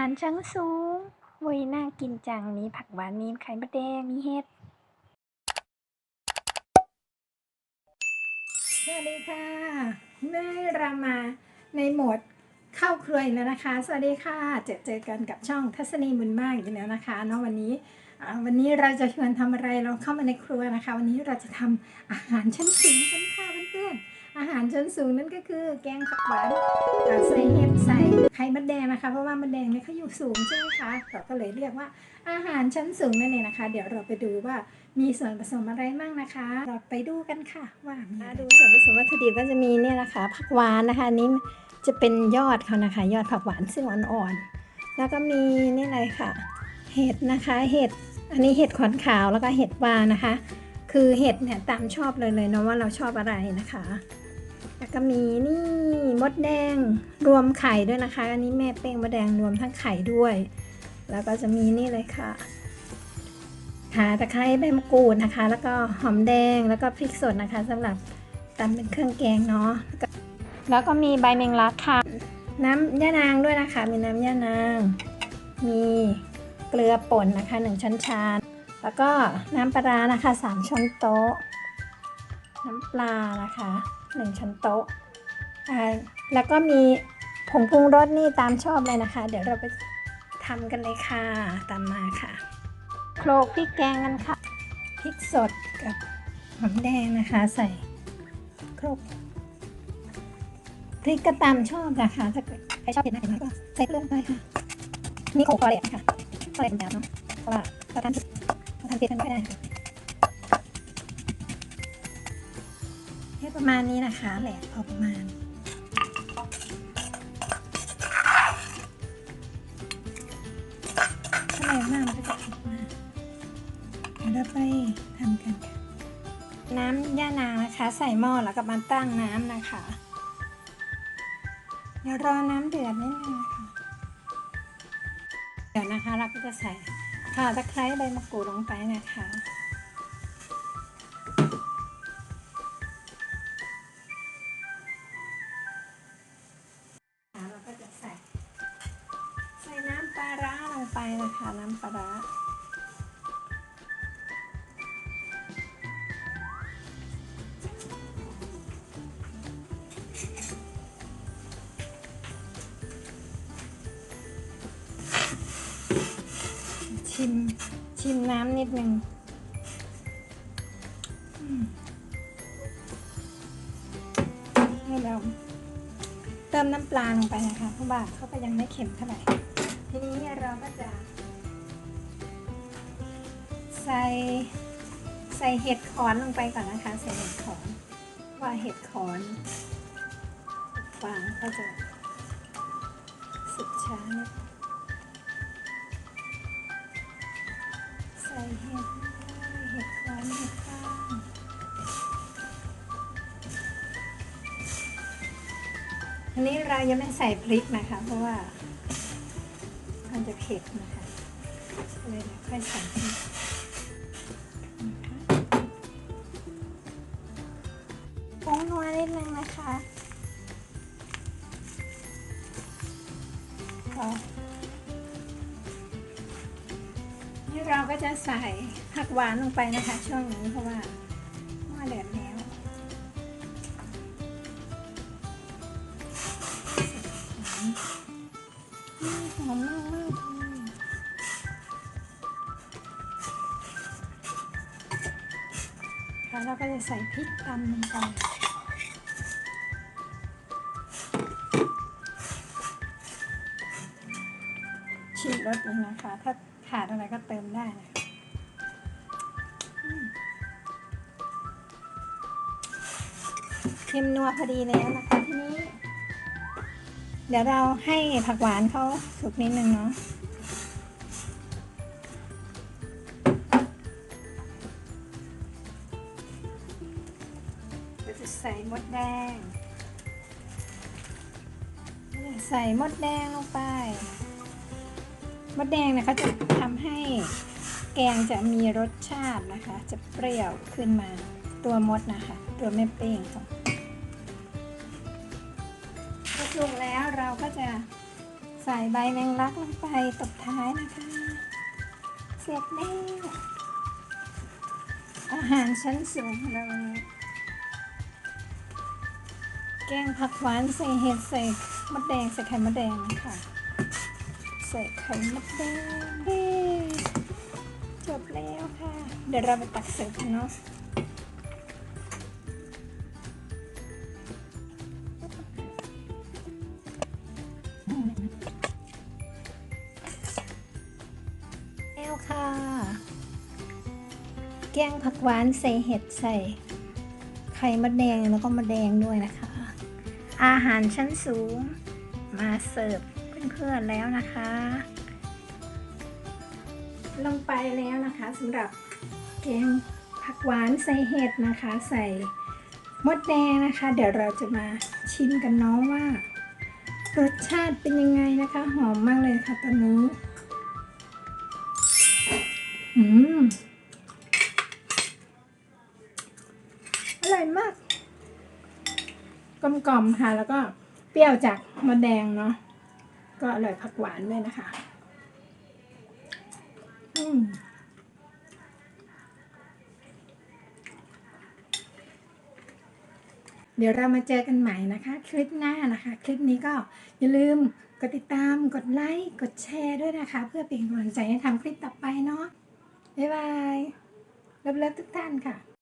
ารชั้นสูงโว้ยน่ากินจัง มีผักหวาน มีไข่มดแดง มีเห็ดสวัสดีค่ะได้เรามาในโหมดเข้าครัวอีกแล้วนะคะ สวัสดีค่ะ เจอเจอกันกับช่องทัศนีบุญมากอีกแล้วนะคะเนาะวันนี้วันนี้เราจะชวนทำอะไรเราเข้ามาในครัวนะคะ วันนี้เราจะทำอาหารชั้นสูงกันค่ะ อาหารชั้นสูงนั่นก็คือแกงผักหวานใส่เห็ดใส่ไข่มดแดงนะคะ เพราะว่ามดแดงเนี่ยเขาอยู่สูงใช่ไหมคะเราก็เลยเรียกว่าอาหารชั้นสูงนั่นเองนะคะ เดี๋ยวเราไปดูว่ามีส่วนผสมอะไรบ้างนะคะ เราไปดูกันค่ะ ว่ามีอะไรดูส่วนผสมวัตถุดิบก็จะมีเนี่ยนะคะผักหวานนะคะนนี้จะเป็นยอดเขานะคะ ยอดผักหวานซึ่งอ่อนๆแล้วก็มีนี่อะไรค่ะ เห็ดนะคะ เห็ดอันนี้เห็ดขอนขาวแล้วก็เห็ดวานะคะ คือเห็ดเนี่ยตามชอบเลยเลยเนาะว่าเราชอบอะไรนะคะ แล้วก็มีนี่มดแดงรวมไข่ด้วยนะคะ อันนี้แม่เป้งมดแดงรวมทั้งไข่ด้วย แล้วก็จะมีนี่เลยค่ะขาตะไคร้ใบมะกรูดนะคะ แล้วก็หอมแดงแล้วก็พริกสดนะคะสำหรับตำเป็นเครื่องแกงเนาะแล้วก็แล้วก็มีใบแมงลักค่ะ น้ำย่านางด้วยนะคะ มีน้ำย่านาง มีเกลือป่นนะคะหนึ่งช้อนชาแล้วก็น้ำปลาร้านะคะสามช้อนโต๊ะ น้ำปลานะคะ หนึ่งช้อนโต๊ะอ่าแล้วก็มีผงปรุงรสนี่ตามชอบเลยนะคะ เดี๋ยวเราไปทำกันเลยค่ะ ตามมาค่ะ โคลกพริกแกงกันค่ะ พริกสดกับหอมแดงนะคะ ใส่โคลกพริกก็ตามชอบนะคะถ้าเกิดใครชอบเผ็ดหน่อยก็ใส่เกลือไปค่ะ นี่โขลกพอแหลกนะคะพอแหลกเป็นยาวเนาะเพราะว่าเราทานเราทานเผ็ดกันไม่ได้ ค่ะแค่ประมาณนี้นะคะแหลกพอประมาณ ถ้าแรงมากมันก็จะเผ็ดมากเดี๋ยวเราไปทำกันค่ะน้ำย่านางนะคะ ใส่หม้อแล้วก็มาตั้งน้ำนะคะเดี๋ยวรอน้ำเดือดนิดนึงนะคะเดี๋ยวนะคะเราก็จะใส่ข่าตะไคร้ใบมะกรูดลงไปนะคะ ไปนะคะน้ำปลาชิม ชิมน้ำนิดนึงให้เราเติมน้ำปลาลงไปนะคะ เพราะว่าเขาก็ยังไม่เค็มเท่าไหร่ ทีนี้เราก็จะ ใส่ใส่เห็ดขอนลงไปก่อนนะคะ ใส่เห็ดขอน ว่าเห็ดขอนฟางก็จะสุกช้านิดใส่เห็ดเห็ดขอนเห็ดฟางอันนี้เรายังไม่ใส่พริกนะคะ เพราะว่า จะเผ็ดนะคะเลยเดี๋ยวค่อยใส่พริกนะคะผงนัวนิดนึงนะคะนี่เราก็จะใส่ผักหวานลงไปนะคะ ช่วงนี้เพราะว่าหม้อเดือดแล้ว หอมมากมากเลยแล้วเราก็จะใส่พริกตำลงไปชิมรสเลยนะคะ ถ้าขาดอะไรก็เติมได้นะเค็มนัวพอดีแล้วนะคะที่นี้ เดี๋ยวเราให้ผักหวานเขาสุกนิดนึงเนาะก็จะใส่มดแดง ใส่มดแดงลงไป มดแดงเนี่ยเขาจะทำให้แกงจะมีรสชาตินะคะ จะเปรี้ยวขึ้นมาตัวมดนะคะ ตัวแม่เป้งของ พอสุกแล้วเราก็จะใส่ใบแมงลักลงไปตบท้ายนะคะ เสร็จแล้วอาหารชั้นสูงของเราวันนี้แกงผักหวานใส่เห็ดใส่มดแดงใส่ไข่มดแดงนะคะใส่ไข่มดแดงเย้จบแล้วค่ะ เดี๋ยวเราไปตักเสิร์ฟกันเนาะ กงผักหวานใส่เห็ดใส่ไข่มดแดงแล้วก็มดแดงด้วยนะคะ อาหารชั้นสูงมาเสิร์ฟเพื่อนๆแล้วนะคะ ลงไปแล้วนะคะสำหรับแกงผักหวานใส่เห็ดนะคะ ใส่มดแดงนะคะ เดี๋ยวเราจะมาชิมกันเนาะว่ารสชาติเป็นยังไงนะคะ หอมมากเลยค่ะตอนนี้อืมอร่อยมาก กลมๆค่ะ แล้วก็เปรี้ยวจากมดแดงเนาะก็อร่อยผักหวานด้วยนะคะ อืมเดี๋ยวเรามาเจอกันใหม่นะคะ คลิปหน้านะคะ คลิปนี้ก็อย่าลืมกดติดตามกดไลค์กดแชร์ด้วยนะคะ เพื่อเป็นกำลังใจให้ทำคลิปต่อไปเนาะบ๊ายบายเลิฟๆทุกท่านค่ะ